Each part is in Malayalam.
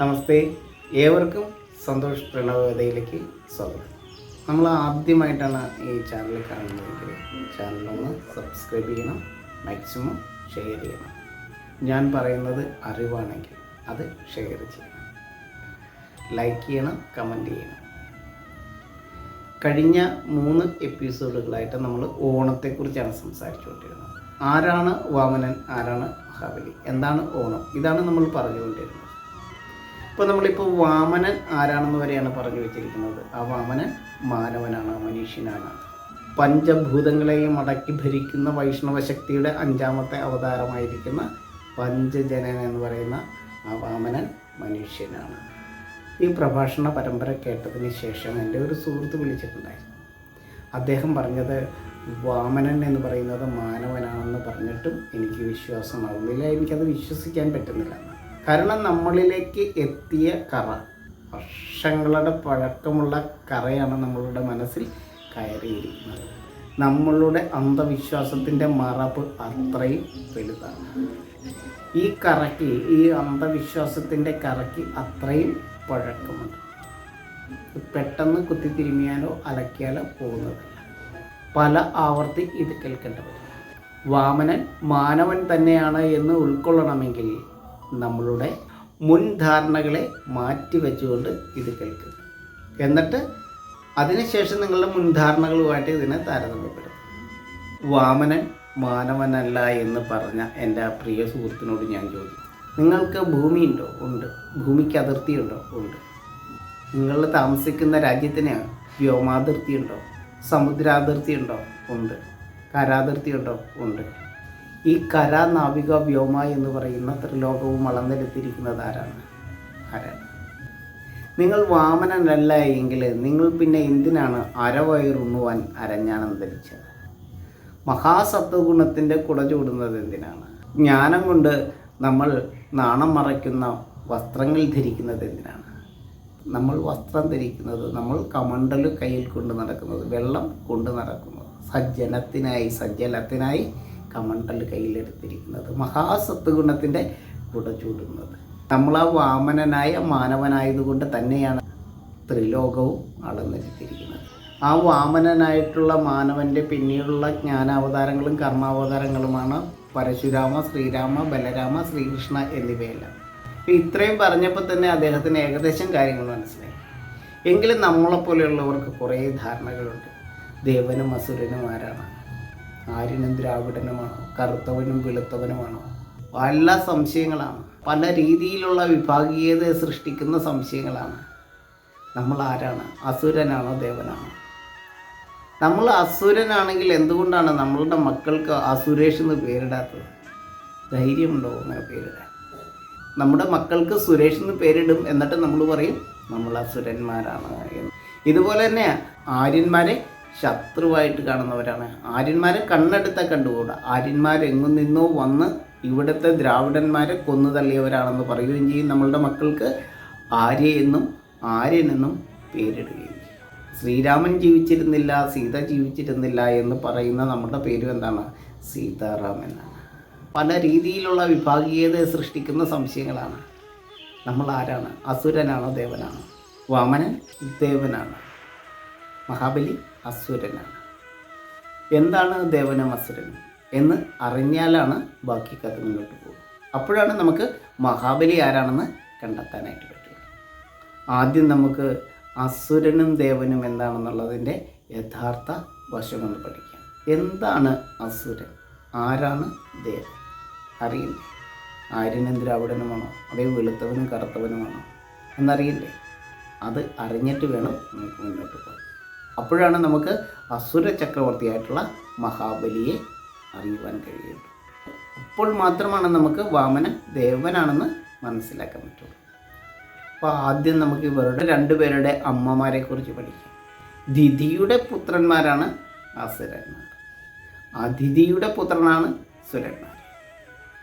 നമസ്തേ. ഏവർക്കും സന്തോഷ് പ്രണവതയിലേക്ക് സ്വാഗതം. നമ്മൾ ആദ്യമായിട്ടാണ് ഈ ചാനൽ കാണുന്നതെങ്കിൽ ചാനലൊന്ന് സബ്സ്ക്രൈബ് ചെയ്യണം മാക്സിമം ഷെയർ ചെയ്യണം. ഞാൻ പറയുന്നത് അറിവാണെങ്കിൽ അത് ഷെയർ ചെയ്യണം. ലൈക്ക് ചെയ്യണം കമന്റ് ചെയ്യണം. കഴിഞ്ഞ മൂന്ന് എപ്പിസോഡുകളായിട്ട് നമ്മൾ ഓണത്തെക്കുറിച്ചാണ് സംസാരിച്ചുകൊണ്ടിരുന്നത്. ആരാണ് വാമനൻ ആരാണ് മഹാബലി? എന്താണ് ഓണം? ഇതാണ് നമ്മൾ പറഞ്ഞുകൊണ്ടിരുന്നത്. ഇപ്പോൾ നമ്മളിപ്പോൾ വാമനൻ ആരാണെന്ന് വരെയാണ് പറഞ്ഞു വെച്ചിരിക്കുന്നത്. ആ വാമനൻ മാനവനാണ് മനുഷ്യനാണ്. പഞ്ചഭൂതങ്ങളെയും അടക്കി ഭരിക്കുന്ന വൈഷ്ണവ ശക്തിയുടെ അഞ്ചാമത്തെ അവതാരമായിരിക്കുന്ന പഞ്ചജനൻ എന്ന് പറയുന്ന ആ വാമനൻ മനുഷ്യനാണ്. ഈ പ്രഭാഷണ പരമ്പര കേട്ടതിന് ശേഷം എന്റെ ഒരു സുഹൃത്ത് വിളിച്ചിട്ടുണ്ടായിരുന്നു. അദ്ദേഹം പറഞ്ഞത് വാമനൻ എന്ന് പറയുന്നത് മാനവനാണെന്ന് പറഞ്ഞിട്ടും എനിക്ക് വിശ്വാസമാകുന്നില്ല എനിക്കത് വിശ്വസിക്കാൻ പറ്റുന്നില്ല കാരണം നമ്മളിലേക്ക് എത്തിയ കറ വർഷങ്ങളുടെ പഴക്കമുള്ള കറയാണ് നമ്മളുടെ മനസ്സിൽ കയറിയിരിക്കുന്നത്. നമ്മളുടെ അന്ധവിശ്വാസത്തിന്റെ മറപ്പ് അത്രയും വലുതാണ്. ഈ കറയ്ക്ക് ഈ അന്ധവിശ്വാസത്തിന്റെ കറയ്ക്ക് അത്രയും പഴക്കമുണ്ട്. പെട്ടെന്ന് കുത്തിത്തിരുമിയാലോ അലക്കിയാലോ പോകുന്നതല്ല. പല ആവർത്തി ഇത് കേൾക്കേണ്ടി വാമനൻ മാനവൻ തന്നെയാണ് എന്ന് ഉൾക്കൊള്ളണമെങ്കിൽ നമ്മളുടെ മുൻധാരണകളെ മാറ്റി വെച്ചുകൊണ്ട് ഇത് കേൾക്കുക എന്നിട്ട് അതിനുശേഷം നിങ്ങളുടെ മുൻധാരണകളുമായിട്ട് ഇതിനെ താരതമ്യപ്പെടുത്തും. വാമനൻ മാനവനല്ല എന്ന് പറഞ്ഞ എന്റെ ആ പ്രിയ സുഹൃത്തിനോട് ഞാൻ ചോദിച്ചു നിങ്ങൾക്ക് ഭൂമിയുണ്ടോ ഉണ്ട്? ഭൂമിക്ക് അതിർത്തിയുണ്ടോ ഉണ്ട്? നിങ്ങൾ താമസിക്കുന്ന രാജ്യത്തിന് വ്യോമാതിർത്തിയുണ്ടോ സമുദ്രാതിർത്തിയുണ്ടോ ഉണ്ട്? കരാതിർത്തിയുണ്ടോ ഉണ്ട്. ഈ കര നാവിക വ്യോമ എന്ന് പറയുന്ന ത്രിലോകവും വളർന്നെടുത്തിരിക്കുന്നത് ആരാണ്? ആരാണ് നിങ്ങൾ വാമനനല്ല എങ്കിൽ നിങ്ങൾ പിന്നെ എന്തിനാണ് അരവയറുണ്ണുവാൻ അരഞ്ഞാനം ധരിച്ചത്? മഹാസത്വഗുണത്തിന്റെ കുട ചൂടുന്നത് എന്തിനാണ്? ജ്ഞാനം കൊണ്ട് നമ്മൾ നാണം മറയ്ക്കുന്ന വസ്ത്രങ്ങൾ ധരിക്കുന്നത് എന്തിനാണ്? നമ്മൾ വസ്ത്രം ധരിക്കുന്നത് നമ്മൾ കമണ്ടൽ കയ്യിൽ കൊണ്ട് നടക്കുന്നത് വെള്ളം കൊണ്ട് നടക്കുന്നത് സജ്ജനത്തിനായി സജ്ജലത്തിനായി കമണ്ടൽ കയ്യിലെടുത്തിരിക്കുന്നത്. മഹാസത്വഗുണത്തിന്റെ കുട ചൂടുന്നത്. ആ വാമനനായ മാനവനായതുകൊണ്ട് തന്നെയാണ് ത്രിലോകവും അളന്നെടുത്തിരിക്കുന്നത് ആ വാമനനായിട്ടുള്ള മാനവന്റെ പിന്നീടുള്ള ജ്ഞാനാവതാരങ്ങളും കർമാവതാരങ്ങളുമാണ് പരശുരാമ ശ്രീരാമ ബലരാമ ശ്രീകൃഷ്ണ എന്നിവയെല്ലാം. ഇത്രയും പറഞ്ഞപ്പോൾ തന്നെ അദ്ദേഹത്തിന് ഏകദേശം കാര്യങ്ങൾ മനസ്സിലായി. എങ്കിലും നമ്മളെപ്പോലെയുള്ളവർക്ക് കുറേ ധാരണകളുണ്ട്. ദേവനും അസുരനും ആരാണ്? ആര്യനും ദ്രാവിഡനുമാണോ? കറുത്തവനും വെളുത്തവനുമാണോ? പല സംശയങ്ങളാണ്. പല രീതിയിലുള്ള വിഭാഗീയത സൃഷ്ടിക്കുന്ന സംശയങ്ങളാണ്. നമ്മൾ ആരാണ്? അസുരനാണോ ദേവനാണോ? നമ്മൾ അസുരനാണെങ്കിൽ എന്തുകൊണ്ടാണ് നമ്മളുടെ മക്കൾക്ക് അസുരേഷ് എന്ന് പേരിടാത്തത്? ധൈര്യമുണ്ടോ അങ്ങനെ പേരിടാൻ? നമ്മുടെ മക്കൾക്ക് സുരേഷ് എന്ന് പേരിടും എന്നിട്ട് നമ്മൾ പറയും നമ്മൾ അസുരന്മാരാണ് എന്ന്. ഇതുപോലെ തന്നെ ആര്യന്മാരെ ശത്രുവായിട്ട് കാണുന്നവരാണ്. ആര്യന്മാരെ കണ്ണെടുത്ത കണ്ടുകൂടാ. ആര്യന്മാരെങ്ങു നിന്നോ വന്ന് ഇവിടുത്തെ ദ്രാവിഡന്മാരെ കൊന്നു തള്ളിയവരാണെന്ന് പറയുകയും ചെയ്യും നമ്മളുടെ മക്കൾക്ക് ആര്യ എന്നും ആര്യനെന്നും പേരിടുകയും ചെയ്യും. ശ്രീരാമൻ ജീവിച്ചിരുന്നില്ല സീത ജീവിച്ചിരുന്നില്ല എന്ന് പറയുന്ന നമ്മുടെ പേരും എന്താണ്? സീതാറാം എന്നാണ് പല രീതിയിലുള്ള വിഭാഗീയത സൃഷ്ടിക്കുന്ന സംശയങ്ങളാണ്. നമ്മൾ ആരാണ്? അസുരനാണോ ദേവനാണോ? വാമനൻ ദേവനാണ്? മഹാബലി അസുരനാണ്. എന്താണ് ദേവനും അസുരനും എന്ന് അറിഞ്ഞാലാണ് ബാക്കി കഥ മുന്നോട്ട് പോകും അപ്പോഴാണ് നമുക്ക് മഹാബലി ആരാണെന്ന് കണ്ടെത്താനായിട്ട് പറ്റുക ആദ്യം നമുക്ക് അസുരനും ദേവനും എന്താണെന്നുള്ളതിന്റെ യഥാർത്ഥ വശമൊന്ന് പഠിക്കാം. എന്താണ് അസുരൻ? ആരാണ് ദേവൻ? അറിയില്ലേ? ആര്യനും ദ്രാവിഡനുമാണോ? അതേ വെളുത്തവനും കറുത്തവനുമാണോ? എന്നറിയില്ലേ? അത് അറിഞ്ഞിട്ട് വേണം നമുക്ക് മുന്നോട്ട് പോകാൻ. അപ്പോഴാണ് നമുക്ക് അസുര ചക്രവർത്തിയായിട്ടുള്ള മഹാബലിയെ അറിയുവാൻ കഴിയുള്ളൂ അപ്പോൾ മാത്രമാണ് നമുക്ക് വാമനൻ ദേവനാണെന്ന് മനസ്സിലാക്കാൻ പറ്റുള്ളൂ. അപ്പോൾ ആദ്യം നമുക്ക് ഇവരുടെ രണ്ടുപേരുടെ അമ്മമാരെ കുറിച്ച് പഠിക്കാം. ദിതിയുടെ പുത്രന്മാരാണ് അസുരന്മാർ. അതിഥിയുടെ പുത്രനാണ് സുരന്മാർ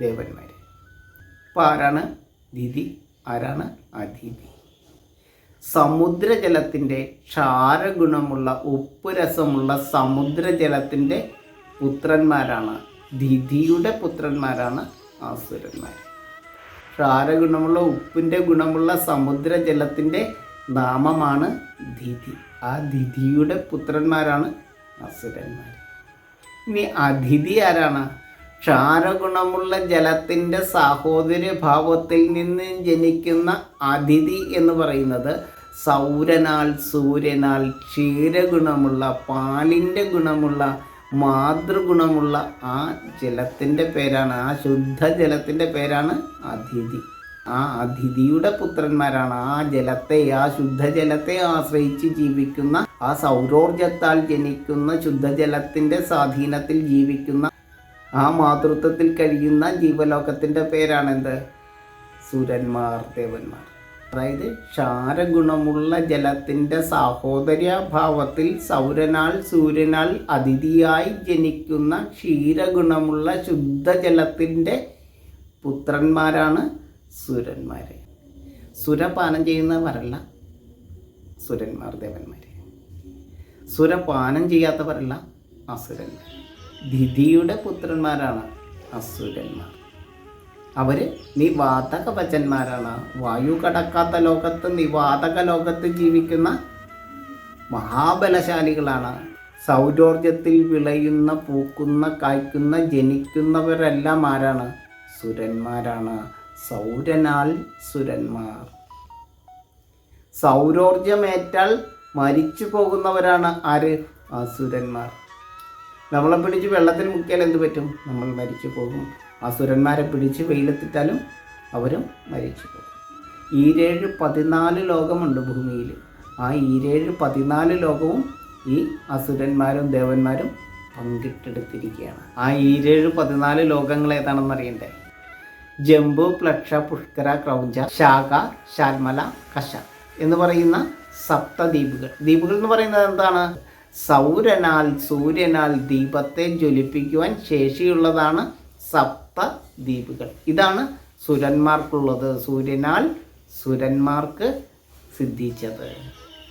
ദേവന്മാർ അപ്പോൾ ആരാണ്? ദിതി ആരാണ്? അതിഥി സമുദ്രജലത്തിന്റെ ക്ഷാരഗുണമുള്ള ഉപ്പ് രസമുള്ള സമുദ്രജലത്തിന്റെ പുത്രന്മാരാണ്. ദിതിയുടെ പുത്രന്മാരാണ് ആസുരന്മാർ ക്ഷാരഗുണമുള്ള ഉപ്പിന്റെ ഗുണമുള്ള സമുദ്രജലത്തിന്റെ നാമമാണ് ദിതി ആ ദിതിയുടെ പുത്രന്മാരാണ് അസുരന്മാർ. ഇനി അതിഥി ആരാണ്? ക്ഷാരഗുണമുള്ള ജലത്തിന്റെ സാഹോദര്യ ഭാവത്തിൽ നിന്ന് ജനിക്കുന്ന അതിഥി എന്ന് പറയുന്നത് സൗരനാൽ സൂര്യനാൽ ക്ഷീരഗുണമുള്ള പാലിന്റെ ഗുണമുള്ള മാതൃഗുണമുള്ള ആ ജലത്തിന്റെ പേരാണ് ആ ശുദ്ധജലത്തിന്റെ പേരാണ് അതിഥി. ആ അതിഥിയുടെ പുത്രന്മാരാണ് ആ ജലത്തെ ആ ശുദ്ധജലത്തെ ആശ്രയിച്ച് ജീവിക്കുന്ന ആ സൗരോർജത്താൽ ജനിക്കുന്ന ശുദ്ധജലത്തിന്റെ സ്വാധീനത്തിൽ ജീവിക്കുന്ന ആ മാതൃത്വത്തിൽ കഴിയുന്ന ജീവലോകത്തിന്റെ പേരാണ് എന്ത് സുരന്മാർ ദേവന്മാർ. അതായത് ക്ഷാരഗുണമുള്ള ജലത്തിന്റെ സാഹോദര്യഭാവത്തിൽ സൗരനാൽ സൂര്യനാൽ അതിഥിയായി ജനിക്കുന്ന ക്ഷീരഗുണമുള്ള ശുദ്ധജലത്തിന്റെ പുത്രന്മാരാണ് സുരന്മാർ സുരപാനം ചെയ്യുന്നവരല്ല സുരന്മാർ ദേവന്മാർ സുരപാനം ചെയ്യാത്തവരല്ല അസുരന്മാർ ദിതിയുടെ പുത്രന്മാരാണ് അസുരന്മാർ. അവർ നിവാതക വചന്മാരാണ് വായു കടക്കാത്ത ലോകത്ത് നിവാതക ലോകത്ത് ജീവിക്കുന്ന മഹാബലശാലികളാണ്. സൗരോർജത്തിൽ വിളയുന്ന പൂക്കുന്ന കായ്ക്കുന്ന ജനിക്കുന്നവരെല്ലാം ആരാണ്? സുരന്മാരാണ്. സൗരനാൽ സുരന്മാർ. സൗരോർജമേറ്റാൽ മരിച്ചു പോകുന്നവരാണ് ആര്? അസുരന്മാർ. നമ്മളെ പിടിച്ച് വെള്ളത്തിൽ മുക്കിയാൽ എന്ത് പറ്റും? നമ്മൾ മരിച്ചു പോകും. അസുരന്മാരെ പിടിച്ച് വെയിലത്തിട്ടാലും അവരും മരിച്ചു പോകും. ഈരേഴ് പതിനാല് ലോകമുണ്ട് ഭൂമിയിൽ. ആ ഈരേഴ് പതിനാല് ലോകവും ഈ അസുരന്മാരും ദേവന്മാരും പങ്കിട്ടെടുത്തിരിക്കുകയാണ്. ആ ഈരേഴ് പതിനാല് ലോകങ്ങൾ ഏതാണെന്ന് അറിയണ്ടേ? ജംബു പ്ലക്ഷ പുഷ്കര ക്രൗഞ്ച ശാഖ ശാൽമല കശ എന്ന് പറയുന്ന സപ്ത ദ്വീപുകൾ ദ്വീപുകൾ എന്ന് പറയുന്നത് എന്താണ്? സൗരനാൽ സൂര്യനാൽ ദീപത്തെ ജ്വലിപ്പിക്കുവാൻ ശേഷിയുള്ളതാണ് സപ്ത ദ്വീപുകൾ ഇതാണ് സുരന്മാർക്കുള്ളത്. സൂര്യനാൽ സുരന്മാർക്ക് സിദ്ധിച്ചത്.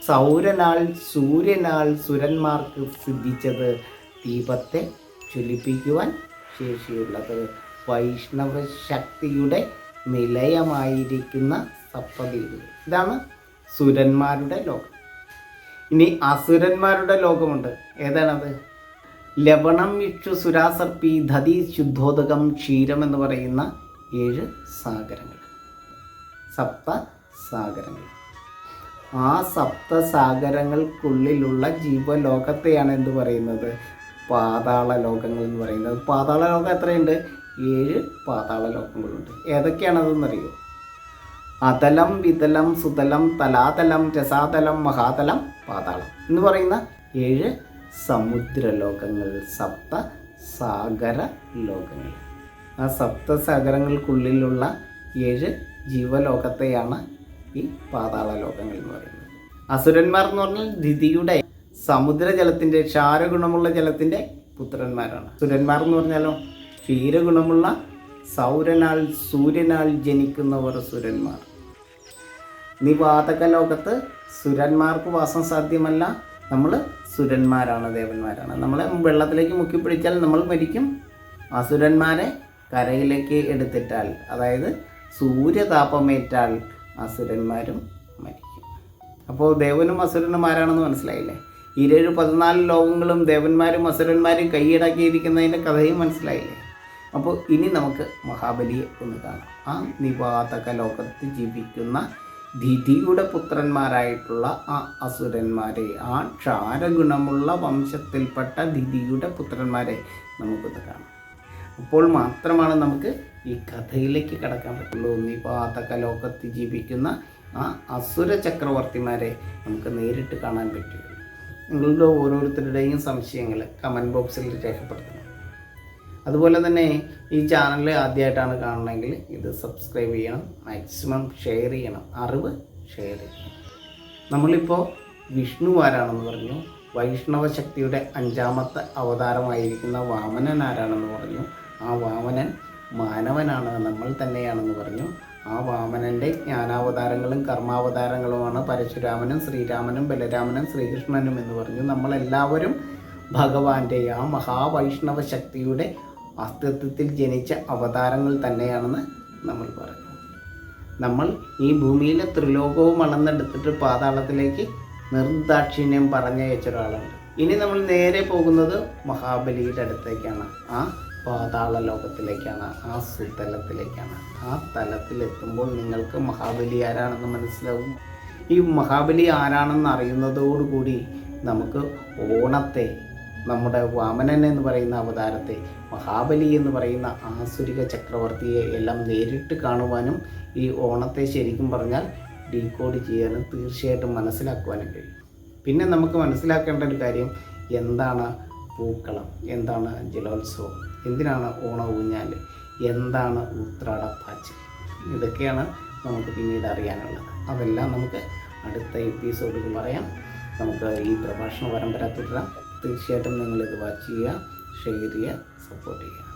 സൗരനാൽ സൂര്യനാൽ സുരന്മാർക്ക് സിദ്ധിച്ചത്. ദീപത്തെ ജ്വലിപ്പിക്കുവാൻ ശേഷിയുള്ളത്. വൈഷ്ണവ ശക്തിയുടെ നിലയമായിരിക്കുന്ന സപ്തദ്വീപുകൾ. ഇതാണ് സുരന്മാരുടെ ലോകം. ഇനി അസുരന്മാരുടെ ലോകമുണ്ട്. ഏതാണത്? ലവണം ഇക്ഷു സുരാസർപ്പി ധതി ശുദ്ധോദകം ക്ഷീരം എന്ന് പറയുന്ന ഏഴ് സാഗരങ്ങൾ. സപ്ത സാഗരങ്ങൾ. ആ സപ്ത സാഗരങ്ങൾക്കുള്ളിലുള്ള ജീവലോകത്തെയാണ് എന്ത് പറയുന്നത്? പാതാള ലോകങ്ങൾ എന്ന് പറയുന്നത്. പാതാള ലോകം എത്രയുണ്ട്? ഏഴ് പാതാള ലോകങ്ങളുണ്ട്. ഏതൊക്കെയാണതെന്നറിയോ? അതലം വിതലം സുതലം തലാതലം രസാതലം മഹാതലം പാതാളം എന്ന് പറയുന്ന ഏഴ് സമുദ്രലോകങ്ങൾ സപ്ത സാഗര ലോകങ്ങൾ ആ സപ്ത സാഗരങ്ങൾക്കുള്ളിലുള്ള ഏഴ് ജീവലോകത്തെയാണ് ഈ പാതാള ലോകങ്ങൾ എന്ന് പറയുന്നത്. അസുരന്മാർ എന്ന് പറഞ്ഞാൽ ദിതിയുടെ സമുദ്രജലത്തിന്റെ ക്ഷാരഗുണമുള്ള ജലത്തിന്റെ പുത്രന്മാരാണ്. സുരന്മാർ എന്ന് പറഞ്ഞാലോ ക്ഷീരഗുണമുള്ള സൗരനാൽ സൂര്യനാൽ ജനിക്കുന്നവർ സുരന്മാർ നിവാതക ലോകത്ത് സുരന്മാർക്ക് വാസം സാധ്യമല്ല. നമ്മൾ സുരന്മാരാണ് ദേവന്മാരാണ്. നമ്മളെ വെള്ളത്തിലേക്ക് മുക്കി പിടിച്ചാൽ നമ്മൾ മരിക്കും. അസുരന്മാരെ കരയിലേക്ക് എടുത്തിട്ടാൽ അതായത് സൂര്യതാപമേറ്റാൽ അസുരന്മാരും മരിക്കും. അപ്പോൾ ദേവനും അസുരനും ആരാണെന്ന് മനസ്സിലായില്ലേ? ഇരേഴ് പതിനാല് ലോകങ്ങളും ദേവന്മാരും അസുരന്മാരും കൈയടക്കിയിരിക്കുന്നതിന്റെ കഥയും മനസ്സിലായില്ലേ? അപ്പോൾ ഇനി നമുക്ക് മഹാബലിയെ ഒന്ന് കാണാം. ആ നിവാതക ലോകത്ത് ജീവിക്കുന്ന ദിതിയുടെ പുത്രന്മാരായിട്ടുള്ള ആ അസുരന്മാരെ ആ ക്ഷാരഗുണമുള്ള വംശത്തിൽപ്പെട്ട ദിതിയുടെ പുത്രന്മാരെ നമുക്കൊന്ന് കാണാം. അപ്പോൾ മാത്രമാണ് നമുക്ക് ഈ കഥയിലേക്ക് കടക്കാൻ പറ്റുള്ളൂ. നിപാതക ലോകത്ത് ജീവിക്കുന്ന ആ അസുര ചക്രവർത്തിമാരെ നമുക്ക് നേരിട്ട് കാണാൻ പറ്റുള്ളൂ നിങ്ങളുടെ ഓരോരുത്തരുടെയും സംശയങ്ങൾ കമന്റ് ബോക്സിൽ രേഖപ്പെടുത്തണം. അതുപോലെ തന്നെ ഈ ചാനൽ ആദ്യമായിട്ടാണ് കാണണമെങ്കിൽ ഇത് സബ്സ്ക്രൈബ് ചെയ്യണം മാക്സിമം ഷെയർ ചെയ്യണം അറിവ് ഷെയർ ചെയ്യണം. നമ്മളിപ്പോൾ വിഷ്ണു ആരാണെന്ന് പറഞ്ഞു വൈഷ്ണവ ശക്തിയുടെ അഞ്ചാമത്തെ അവതാരമായിരിക്കുന്ന വാമനൻ ആരാണെന്ന് പറഞ്ഞു ആ വാമനൻ മാനവനാണ് നമ്മൾ തന്നെയാണെന്ന് പറഞ്ഞു. ആ വാമനന്റെ ജ്ഞാനാവതാരങ്ങളും കർമാവതാരങ്ങളുമാണ് പരശുരാമനും ശ്രീരാമനും ബലരാമനും ശ്രീകൃഷ്ണനും എന്ന് പറഞ്ഞു. നമ്മളെല്ലാവരും ഭഗവാന്റെ ആ മഹാവൈഷ്ണവ ശക്തിയുടെ അസ്തിത്വത്തിൽ ജനിച്ച അവതാരങ്ങൾ തന്നെയാണെന്ന് നമ്മൾ പറഞ്ഞു. നമ്മൾ ഈ ഭൂമിയിലെ ത്രിലോകവും അളന്നെടുത്തിട്ട് പാതാളത്തിലേക്ക് നിർദാക്ഷിണ്യം പറഞ്ഞയച്ച ഒരാളുണ്ട്. ഇനി നമ്മൾ നേരെ പോകുന്നത് മഹാബലിയുടെ അടുത്തേക്കാണ്. ആ പാതാള ലോകത്തിലേക്കാണ് ആ സുതലത്തിലേക്കാണ്. ആ തലത്തിലെത്തുമ്പോൾ നിങ്ങൾക്ക് മഹാബലി ആരാണെന്ന് മനസ്സിലാവും. ഈ മഹാബലി ആരാണെന്ന് അറിയുന്നതോടുകൂടി നമുക്ക് ഓണത്തെ നമ്മുടെ വാമനൻ എന്ന് പറയുന്ന അവതാരത്തെ മഹാബലി എന്ന് പറയുന്ന ആസുരിക ചക്രവർത്തിയെ എല്ലാം നേരിട്ട് കാണുവാനും ഈ ഓണത്തെ ശരിക്കും പറഞ്ഞാൽ ഡീകോഡ് ചെയ്യാനും തീർച്ചയായിട്ടും മനസ്സിലാക്കുവാനും കഴിയും. പിന്നെ നമുക്ക് മനസ്സിലാക്കേണ്ട ഒരു കാര്യം എന്താണ് പൂക്കളം? എന്താണ് ജലോത്സവം? എന്തിനാണ് ഓണ ഊഞ്ഞാൽ എന്താണ് ഉത്രാടപ്പാച്ച് ഇതൊക്കെയാണ് നമുക്ക് പിന്നീട് അറിയാനുള്ളത്. അതെല്ലാം നമുക്ക് അടുത്ത എപ്പിസോഡിൽ പറയാം. നമുക്ക് ഈ പ്രഭാഷണ പരമ്പര തുടരാം. തീർച്ചയായിട്ടും നിങ്ങളിത് വാച്ച് ചെയ്യുക ഷെയർ ചെയ്യുക സപ്പോർട്ട് ചെയ്യുക.